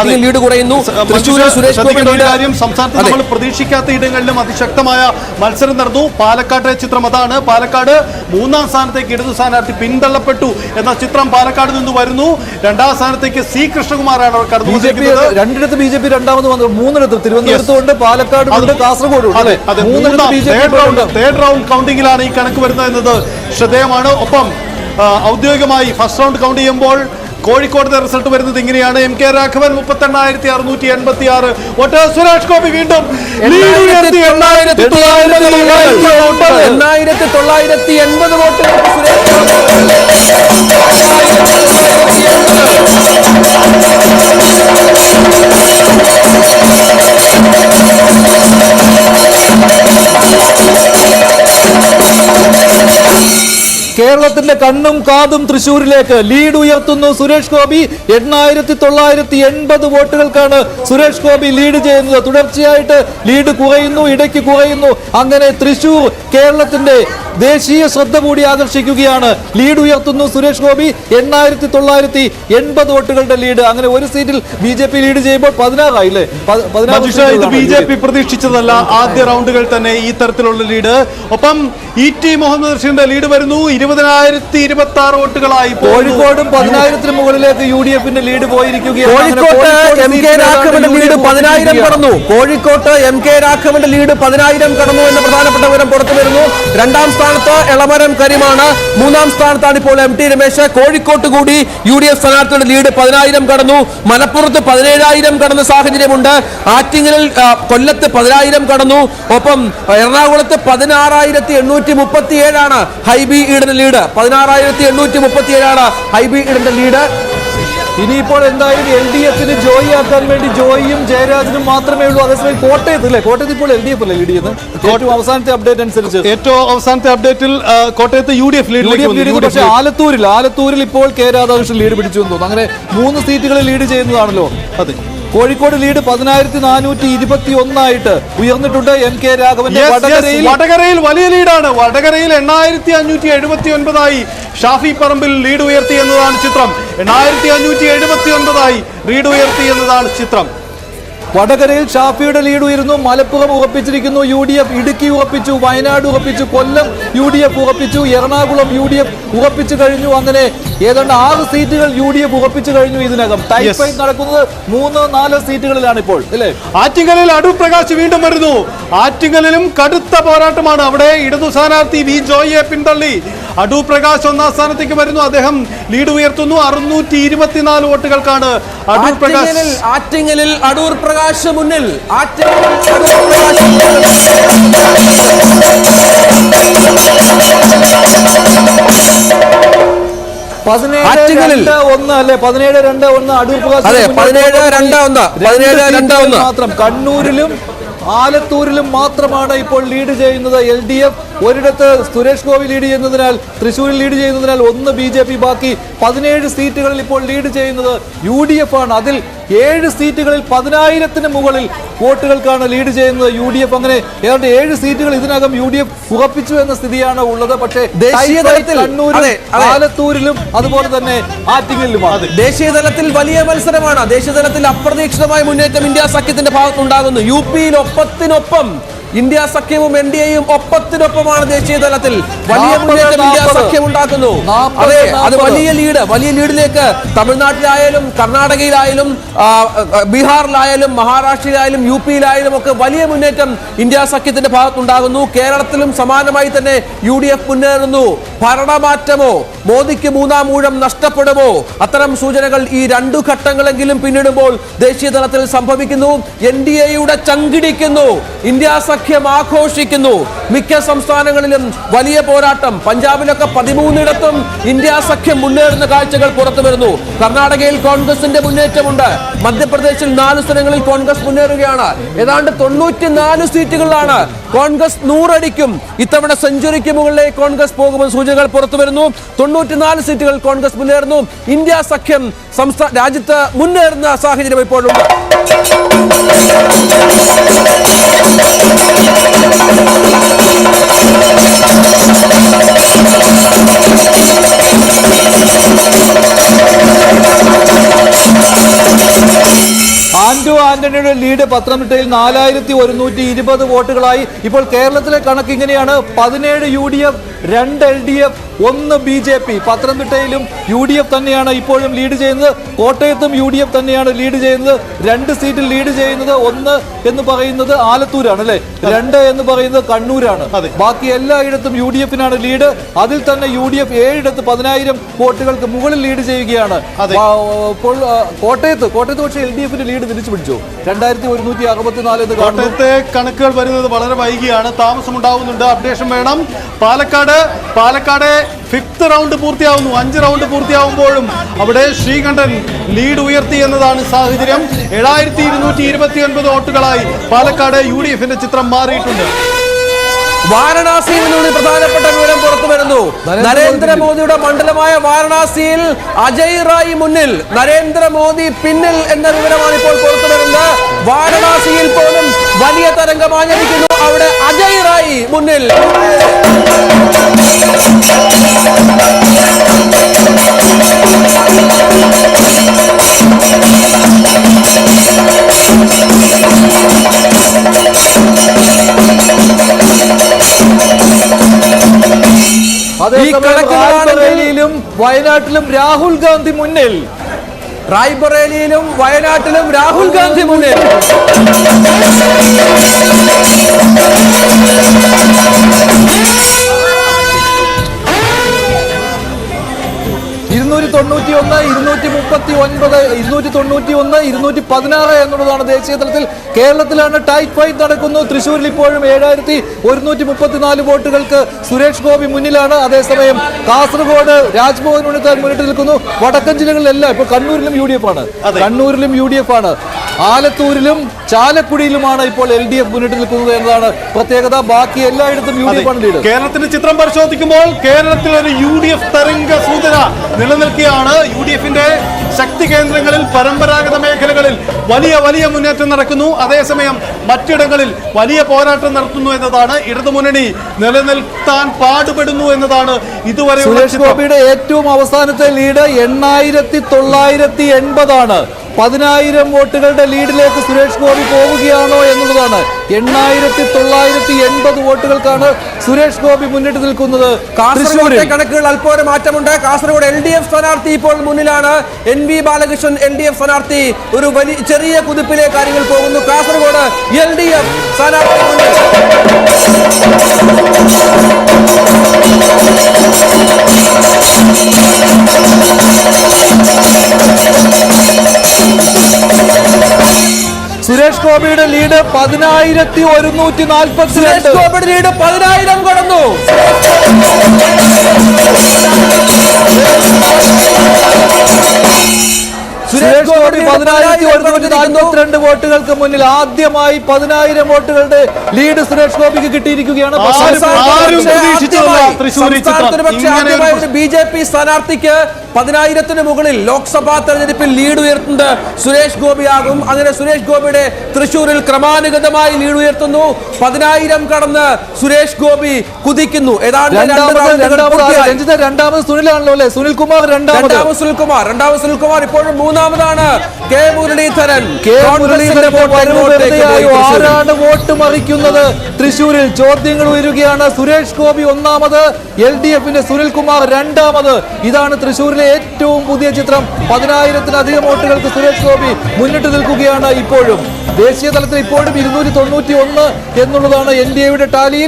അധികം ലീഡ് കുറയുന്നു. തൃശ്ശൂരിൽ സുരേഷ് കാര്യം സംസ്ഥാനത്ത് നമ്മൾ പ്രതീക്ഷിക്കാത്ത ഇടങ്ങളിലും അതിശക്തമായ മത്സരം നടന്നു. പാലക്കാട്ടെ ചിത്രം അതാണ്. പാലക്കാട് മൂന്നാം സ്ഥാനത്തേക്ക് ഇടതു സ്ഥാനാർത്ഥി പിന്തള്ളപ്പെട്ടു എന്ന ചിത്രം പാലക്കാട് നിന്ന് വരുന്നു. രണ്ടാം സ്ഥാനത്തേക്ക് സി കൃഷ്ണകുമാറാണ് കടന്നു രണ്ടിടത്ത് ബി ജെ പി രണ്ടാമത് വന്നു. മൂന്നിടത്ത് തിരുവനന്തപുരത്തുണ്ട് പാലക്കാട് കാസർഗോഡ് തേർഡ് റൗണ്ട് കൗണ്ടിങ്ങിലാണ് ഈ കണക്ക് വരുന്നത് എന്നത് ശ്രദ്ധേയമാണ്. ഒപ്പം ഔദ്യോഗികമായി ഫസ്റ്റ് റൗണ്ട് കൗണ്ട് ചെയ്യുമ്പോൾ കോഴിക്കോടത്തെ റിസൾട്ട് വരുന്നത് ഇങ്ങനെയാണ്. എം കെ രാഘവൻ മുപ്പത്തെണ്ണായിരത്തി അറുന്നൂറ്റി എൺപത്തി ആറ് സുരേഷ് ഗോപി വീണ്ടും എണ്ണായിരത്തി തൊള്ളായിരത്തി എൺപത് സുരേഷ് കേരളത്തിന്റെ കണ്ണും കാതും തൃശൂരിലേക്ക് ലീഡ് ഉയർത്തുന്നു സുരേഷ് ഗോപി. എണ്ണായിരത്തി തൊള്ളായിരത്തി എൺപത് വോട്ടുകൾക്കാണ് സുരേഷ് ഗോപി ലീഡ് ചെയ്യുന്നത്. തുടർച്ചയായിട്ട് ലീഡ് കുറയുന്നു ഇടയ്ക്ക് കുറയുന്നു. അങ്ങനെ തൃശൂർ കേരളത്തിന്റെ ദേശീയ ശ്രദ്ധ കൂടി ആകർഷിക്കുകയാണ്. ലീഡ് ഉയർത്തുന്നു സുരേഷ് ഗോപി. എണ്ണായിരത്തി തൊള്ളായിരത്തി എൺപത് വോട്ടുകളുടെ ലീഡ്. അങ്ങനെ ഒരു സീറ്റിൽ ബി ജെ പി ലീഡ് ചെയ്യുമ്പോൾ പതിനാറായി അല്ലേ? പ- പതിനാറ് ഇത് ബി ജെ പി പ്രതീക്ഷിച്ചതല്ല ആദ്യ റൗണ്ടുകൾ തന്നെ ഈ തരത്തിലുള്ള ലീഡ്. ഒപ്പം ഇ ടി മുഹമ്മദ് റഷീദിന്റെ ലീഡ് വരുന്നു. ഇരുപതിനായിരത്തി ഇരുപത്തി ആറ് വോട്ടുകളായി കോഴിക്കോടും പതിനായിരത്തിന് മുകളിലേക്ക് യു ഡി എഫിന്റെ ലീഡ് പോയിരിക്കുകയാണ്. കോഴിക്കോട്ട് കോഴിക്കോട് എം കെ രാഘവന്റെ ലീഡ് പതിനായിരം. കടന്നു. കോഴിക്കോട്ട് എം കെ രാഘവന്റെ ലീഡ് പതിനായിരം കടന്നു എന്ന പ്രധാനപ്പെട്ട വിവരം പുറത്തു വരുന്നു. രണ്ടാം സ്ഥാനത്ത് എളമരം കരിമാണ്. മൂന്നാം സ്ഥാനത്താണ് ഇപ്പോൾ എം ടി രമേശ്. കോഴിക്കോട്ട് കൂടി യു ഡി എഫ് സ്ഥാനാർത്ഥിയുടെ ലീഡ് പതിനായിരം കടന്നു. മലപ്പുറത്ത് പതിനേഴായിരം കടന്ന സാഹചര്യമുണ്ട്. ആറ്റിങ്ങലിൽ കൊല്ലത്ത് പതിനായിരം കടന്നു. ഒപ്പം എറണാകുളത്ത് പതിനാറായിരത്തി എണ്ണൂറ്റി മുപ്പത്തി ഏഴാണ് ഹൈബി ഈഡന്റെ ലീഡ് പതിനാറായിരത്തി എണ്ണൂറ്റി മുപ്പത്തി ഏഴാണ് ഹൈബി ഈഡന്റെ ലീഡ് ഇനിയിപ്പോൾ എന്തായാലും എൽ ഡി എഫിന് ജോയി ആക്കാൻ വേണ്ടി ജോയിയും ജയരാജനും മാത്രമേ ഉള്ളൂ. അതേസമയം കോട്ടയത്ത് അല്ലേ? കോട്ടയത്ത് ഇപ്പോൾ എൽ ഡി എഫ് അല്ലേ ലീഡ് ചെയ്യുന്നത്? ഏറ്റവും അവസാനത്തെ അപ്ഡേറ്റ് അനുസരിച്ച്. ഏറ്റവും അവസാനത്തെ അപ്ഡേറ്റിൽ കോട്ടയത്ത് യു ഡി എഫ് ലീഡ് പക്ഷേ ആലത്തൂരിൽ ആലത്തൂരിൽ ഇപ്പോൾ കെ രാധാകൃഷ്ണൻ ലീഡ് പിടിച്ചു എന്ന് തോന്നുന്നു. അങ്ങനെ മൂന്ന് സീറ്റുകളിൽ ലീഡ് ചെയ്യുന്നതാണല്ലോ. അതെ. കോഴിക്കോട് ലീഡ് പതിനായിരത്തി നാനൂറ്റി ഇരുപത്തി ഒന്നായിട്ട് ഉയർന്നിട്ടുണ്ട് എം കെ രാഘവന്റെ വടകരയിൽ വലിയ ലീഡാണ് വടകരയിൽ എണ്ണായിരത്തി അഞ്ഞൂറ്റി എഴുപത്തി ഒൻപതായി ഷാഫി പറമ്പിൽ ലീഡ് ഉയർത്തി എന്നതാണ് ചിത്രം. എണ്ണായിരത്തി അഞ്ഞൂറ്റി എഴുപത്തി ഒൻപതായി ലീഡ് ഉയർത്തി എന്നതാണ് ചിത്രം. വടകരയിൽ ഷാഫിയുടെ ലീഡ് ഉയരുന്നു മലപ്പുറം ഉറപ്പിച്ചിരിക്കുന്നു യു ഡി എഫ് ഇടുക്കി ഉറപ്പിച്ചു വയനാട് ഉറപ്പിച്ചു കൊല്ലം യു ഡി എഫ് ഉറപ്പിച്ചു എറണാകുളം യു ഡി എഫ് ഉറപ്പിച്ചു കഴിഞ്ഞു. അങ്ങനെ ഏതാണ്ട് ആറ് സീറ്റുകൾ യു ഡി എഫ് ഉറപ്പിച്ചു കഴിഞ്ഞു ഇതിനകം. ടൈപ്പ് നടക്കുന്നത് മൂന്ന് നാല് സീറ്റുകളിലാണ് ഇപ്പോൾ അല്ലേ? ആറ്റിങ്ങലിൽ അടൂർ പ്രകാശ് വീണ്ടും വരുന്നു. ആറ്റിങ്ങലിലും കടുത്ത പോരാട്ടമാണ് അവിടെ. ഇടതു സ്ഥാനാർത്ഥി വി ജോയിയെ പിന്തള്ളി. അടൂർ പ്രകാശ് ഒന്നാം സ്ഥാനത്തേക്ക് വരുന്നു. അദ്ദേഹം ലീഡ് ഉയർത്തുന്നു. അറുന്നൂറ്റി ഇരുപത്തിനാല് വോട്ടുകൾക്കാണ് അടൂർ പ്രകാശ്. ആറ്റിങ്ങലിൽ അടൂർ പ്രകാശ് മുന്നിൽ. ഒന്ന് അല്ലെ? പതിനേഴ് രണ്ട് ഒന്ന് അടൂർ പ്രകാശ് അതെ, പതിനേഴ്. രണ്ട് ഒന്ന്. പതിനേഴ് രണ്ട് ഒന്ന്. മാത്രം. കണ്ണൂരിലും ആലത്തൂരിലും മാത്രമാണ് ഇപ്പോൾ ലീഡ് ചെയ്യുന്നത് എൽ ഡി എഫ്. ഒരിടത്ത് സുരേഷ് ഗോപി ലീഡ് ചെയ്യുന്നതിനാൽ തൃശ്ശൂരിൽ ലീഡ് ചെയ്യുന്നതിനാൽ ഒന്ന് ബി ജെ പി ബാക്കി. പതിനേഴ് സീറ്റുകളിൽ ഇപ്പോൾ ലീഡ് ചെയ്യുന്നത് യു ഡി എഫ് ആണ്. അതിൽ ഏഴ് സീറ്റുകളിൽ പതിനായിരത്തിന് മുകളിൽ വോട്ടുകൾക്കാണ് ലീഡ് ചെയ്യുന്നത് യു ഡി എഫ് അങ്ങനെ ഏതാണ്ട് ഏഴ് സീറ്റുകൾ ഇതിനകം യു ഡി എഫ് ഉറപ്പിച്ചു എന്ന സ്ഥിതിയാണ് ഉള്ളത്. പക്ഷേ ദേശീയ തലത്തിൽ. ആലത്തൂരിലും അതുപോലെ തന്നെ ആറ്റിങ്ങലിലുമാണ്. ദേശീയ തലത്തിൽ വലിയ മത്സരമാണ്. ദേശീയ തലത്തിൽ അപ്രതീക്ഷിതമായ മുന്നേറ്റം ഇന്ത്യ സഖ്യത്തിന്റെ ഭാഗത്തുണ്ടാകുന്നു യു പിയിൽ ഒപ്പത്തിനൊപ്പം ഇന്ത്യ സഖ്യവും എൻ ഡി എയും ഒപ്പത്തിനൊപ്പമാണ് ദേശീയ തലത്തിൽ. വലിയ മുന്നേറ്റം ഇന്ത്യ സഖ്യം ഉണ്ടാക്കുന്നു അതെ അത് വലിയ ലീഡ് വലിയ ലീഡിലേക്ക് തമിഴ്നാട്ടിലായാലും കർണാടകയിലായാലും ബീഹാറിലായാലും മഹാരാഷ്ട്രയിലായാലും യു പിയിലായാലും ഒക്കെ വലിയ മുന്നേറ്റം ഇന്ത്യ സഖ്യത്തിന്റെ ഭാഗത്തുണ്ടാകുന്നു. കേരളത്തിലും സമാനമായി തന്നെ യു ഡി എഫ് മുന്നേറുന്നു. ഭരണമാറ്റമോ? മോദിക്ക് മൂന്നാം ഊഴം നഷ്ടപ്പെടുമോ? അത്തരം സൂചനകൾ ഈ രണ്ടു ഘട്ടങ്ങളെങ്കിലും പിന്നിടുമ്പോൾ ദേശീയ തലത്തിൽ സംഭവിക്കുന്നു. എൻ ഡി എയുടെ ചങ്കിടിക്കുന്നു. ഇന്ത്യ സഖ്യം ആഘോഷിക്കുന്നു. മിക്ക സംസ്ഥാനങ്ങളിലും വലിയ പോരാട്ടം. പഞ്ചാബിലൊക്കെ പതിമൂന്നിടത്തും ഇന്ത്യ സഖ്യം മുന്നേറുന്ന കാഴ്ചകൾ പുറത്തു വരുന്നു. കർണാടകയിൽ കോൺഗ്രസിന്റെ മുന്നേറ്റമുണ്ട്. മധ്യപ്രദേശിൽ നാല് സ്ഥലങ്ങളിൽ കോൺഗ്രസ് മുന്നേറുകയാണ്. ഏതാണ്ട് തൊണ്ണൂറ്റിനാല് സീറ്റുകളിലാണ് കോൺഗ്രസ് നൂറടിക്കും. ഇത്തവണ സെഞ്ചുറിക്ക് മുകളിലേക്ക് കോൺഗ്രസ് പോകുമെന്ന് സൂചനകൾ പുറത്തു വരുന്നു. തൊണ്ണൂറ്റിനാല് സീറ്റുകൾ കോൺഗ്രസ് മുന്നേറുന്നു. ഇന്ത്യ സഖ്യം സംസ്ഥാന രാജ്യത്ത് മുന്നേറുന്ന സാഹചര്യം ഇപ്പോഴുണ്ട്. ആന്റോ ആന്റണിയുടെ ലീഡ് പത്തനംതിട്ടയിൽ നാലായിരത്തി ഒരുന്നൂറ്റി ഇരുപത് വോട്ടുകളായി. ഇപ്പോൾ കേരളത്തിലെ കണക്ക് ഇങ്ങനെയാണ്. പതിനേഴ് യു ഡി എഫ് രണ്ട് എൽ ഡി എഫ് ഒന്ന് ബി ജെ പി. പത്തനംതിട്ടയിലും യു ഡി എഫ് തന്നെയാണ് ഇപ്പോഴും ലീഡ് ചെയ്യുന്നത്. കോട്ടയത്തും യു ഡി എഫ് തന്നെയാണ് ലീഡ് ചെയ്യുന്നത്. രണ്ട് സീറ്റിൽ ലീഡ് ചെയ്യുന്നത് ഒന്ന് എന്ന് പറയുന്നത് ആലത്തൂരാണ് അല്ലെ? രണ്ട് എന്ന് പറയുന്നത് കണ്ണൂരാണ്. ബാക്കി എല്ലായിടത്തും യു ഡി എഫിനാണ് ലീഡ് അതിൽ തന്നെ യു ഡി എഫ് ഏഴിടത്ത് പതിനായിരം വോട്ടുകൾക്ക് മുകളിൽ ലീഡ് ചെയ്യുകയാണ്. ഇപ്പോൾ കോട്ടയത്ത് കോട്ടയത്ത് പക്ഷേ എൽ ഡി എഫിന്റെ ലീഡ് തിരിച്ചു പിടിച്ചു. രണ്ടായിരത്തി ഒരുന്നൂറ്റി അറുപത്തിനാല് എന്ന് കോട്ടയത്തെ കണക്കുകൾ വരുന്നത് വളരെ വൈകിയാണ്. താമസമുണ്ടാവുന്നുണ്ട്. അപ്ഡേഷൻ വേണം. പാലക്കാട് പാലക്കാട് ഫിഫ്ത്ത് റൗണ്ട് പൂർത്തിയാവുന്നു. അഞ്ച് റൗണ്ട് പൂർത്തിയാവുമ്പോഴും അവിടെ ശ്രീകണ്ഠൻ ലീഡ് ഉയർത്തി എന്നതാണ് സാഹചര്യം. ഏഴായിരത്തി ഇരുന്നൂറ്റി ഇരുപത്തി ഒൻപത് വോട്ടുകളായി പാലക്കാട് യു ഡി എഫിന്റെ ചിത്രം മാറിയിട്ടുണ്ട്. വാരണാസിയിൽ നിന്ന് പ്രധാനപ്പെട്ട വിവരം പുറത്തു വരുന്നു. നരേന്ദ്രമോദിയുടെ മണ്ഡലമായ വാരണാസിയിൽ അജയ് റായി മുന്നിൽ നരേന്ദ്രമോദി പിന്നിൽ എന്ന വിവരമാണ് ഇപ്പോൾ പുറത്തു വരുന്നത്. വാരണാസിയിൽ പോലും വലിയ തരംഗമാഞ്ഞിരിക്കുന്നു അവിടെ അജയ് റായി മുന്നിൽ ും. റായ്ബറേലിയിലും വയനാട്ടിലും രാഹുൽ ഗാന്ധി മുന്നിൽ. റായ്ബറേലിയിലും വയനാട്ടിലും രാഹുൽ ഗാന്ധി മുന്നിൽ ഇരുന്നൂറ്റി ഒൻപത് ഇരുന്നൂറ്റി തൊണ്ണൂറ്റി ഒന്ന് ഇരുന്നൂറ്റി പതിനാറ് എന്നുള്ളതാണ് ദേശീയ തലത്തിൽ. കേരളത്തിലാണ് ടൈറ്റ് ഫൈറ്റ് നടക്കുന്നു. തൃശ്ശൂരിൽ ഇപ്പോഴും ഏഴായിരത്തി ഒരുന്നൂറ്റി മുപ്പത്തിനാല് വോട്ടുകൾക്ക് സുരേഷ് ഗോപി മുന്നിലാണ്. അതേസമയം കാസർഗോഡ് രാജ്ഭവൻ ഉണ്ണിത്താൻ മുന്നിട്ട് നിൽക്കുന്നു. വടക്കൻ ജില്ലകളിലെല്ലാം ഇപ്പോൾ കണ്ണൂരിലും യു ഡി എഫ് ആണ്. കണ്ണൂരിലും യു ഡി എഫ് ആണ്. ആലത്തൂരിലും ചാലക്കുടിയിലുമാണ് ഇപ്പോൾ എൽ ഡി എഫ് മുന്നിട്ട് നിൽക്കുന്നത് എന്നതാണ് പ്രത്യേകത. ബാക്കി എല്ലായിടത്തും യു ഡി എഫ് ആണ് ലീഡ് കേരളത്തിന്റെ ചിത്രം പരിശോധിക്കുമ്പോൾ കേരളത്തിൽ ഒരു യു ഡി എഫ് തരംഗ സൂചന നിലനിൽക്കുകയാണ്. യു ഡി എഫിന്റെ ശക്തി കേന്ദ്രങ്ങളിൽ പരമ്പരാഗത മേഖലകളിൽ വലിയ വലിയ മുന്നേറ്റം നടക്കുന്നു. അതേസമയം മറ്റിടങ്ങളിൽ വലിയ പോരാട്ടം നടത്തുന്നു എന്നതാണ്. ഇടതുമുന്നണി നിലനിൽക്കാൻ പാടുപെടുന്നു എന്നതാണ് ഇതുവരെ ഗോപിയുടെ ഏറ്റവും അവസാനത്തെ ലീഡ് എണ്ണായിരത്തി തൊള്ളായിരത്തി എൺപതാണ്. പതിനായിരം വോട്ടുകളുടെ ലീഡിലേക്ക് സുരേഷ് ഗോപി പോവുകയാണോ എന്നുള്ളതാണ്. എണ്ണായിരത്തി തൊള്ളായിരത്തി എൺപത് വോട്ടുകൾക്കാണ് സുരേഷ് ഗോപി മുന്നിട്ട് നിൽക്കുന്നത്. കാസർഗോഡ് കണക്കുകൾ അല്പം മാറ്റമുണ്ട്. കാസർഗോഡ് എൽ ഡി എഫ് സ്ഥാനാർത്ഥി ഇപ്പോൾ മുന്നിലാണ്. N V Balakrishnan L D F സ്ഥാനാർത്ഥി ഒരു വലിയ ചെറിയ കുതിപ്പിലെ കാര്യങ്ങൾ പോകുന്നു. കാസർഗോഡ് എൽ ഡി എഫ് സ്ഥാനാർത്ഥി മുന്നിൽ. സുരേഷ് ഗോപിയുടെ ലീഡ് പതിനായിരത്തി ഒരുന്നൂറ്റി നാൽപ്പത്തി സുരേഷ് ഗോപിയുടെ ലീഡ് പതിനായിരം കടന്നു സുരേഷ് ഗോപി പതിനായിരത്തി ഒരുന്നൂറ്റി. നാൽപ്പത്തിരണ്ട് വോട്ടുകൾക്ക് മുന്നിൽ ആദ്യമായി പതിനായിരം വോട്ടുകളുടെ ലീഡ് സുരേഷ് ഗോപിക്ക് കിട്ടിയിരിക്കുകയാണ്. ബി ജെ പി സ്ഥാനാർത്ഥിക്ക് പതിനായിരത്തിന് മുകളിൽ ലോക്സഭാ തെരഞ്ഞെടുപ്പിൽ ലീഡ് ഉയർത്തുന്നത് സുരേഷ് ഗോപിയാകും. അങ്ങനെ സുരേഷ് ഗോപിയുടെ തൃശൂരിൽ ക്രമാനുഗതമായി ലീഡ് ഉയർത്തുന്നു. പതിനായിരം കടന്ന് സുരേഷ് ഗോപി കുതിക്കുന്നു. ഏതാണ്ട് രണ്ട് രണ്ടാമത് സുനിലാണല്ലോ അല്ലെ? സുനിൽ കുമാർ രണ്ടാമത് സുനിൽ കുമാർ രണ്ടാമത് സുനിൽകുമാർ ഇപ്പോഴും മൂന്നാമതാണ് കെ മുരളീധരൻ. ആരാണ് വോട്ട് മറിക്കുന്നത്? തൃശൂരിൽ ചോദ്യങ്ങൾ ഉയരുകയാണ് സുരേഷ് ഗോപി ഒന്നാമത് എൽ ഡി എഫിന്റെ സുനിൽകുമാർ രണ്ടാമത്. ഇതാണ് തൃശൂരിലെ ഏറ്റവും പുതിയ ചിത്രം. പതിനായിരത്തിലധികം വോട്ടുകൾക്ക് സുരേഷ് ഗോപി മുന്നിട്ട് നിൽക്കുകയാണ് ഇപ്പോഴും. ദേശീയ തലത്തിൽ ഇപ്പോഴും ഇരുന്നൂറ്റി തൊണ്ണൂറ്റി ഒന്ന് എന്നുള്ളതാണ് എൻ ഡി എയുടെ ടാലിയിൽ.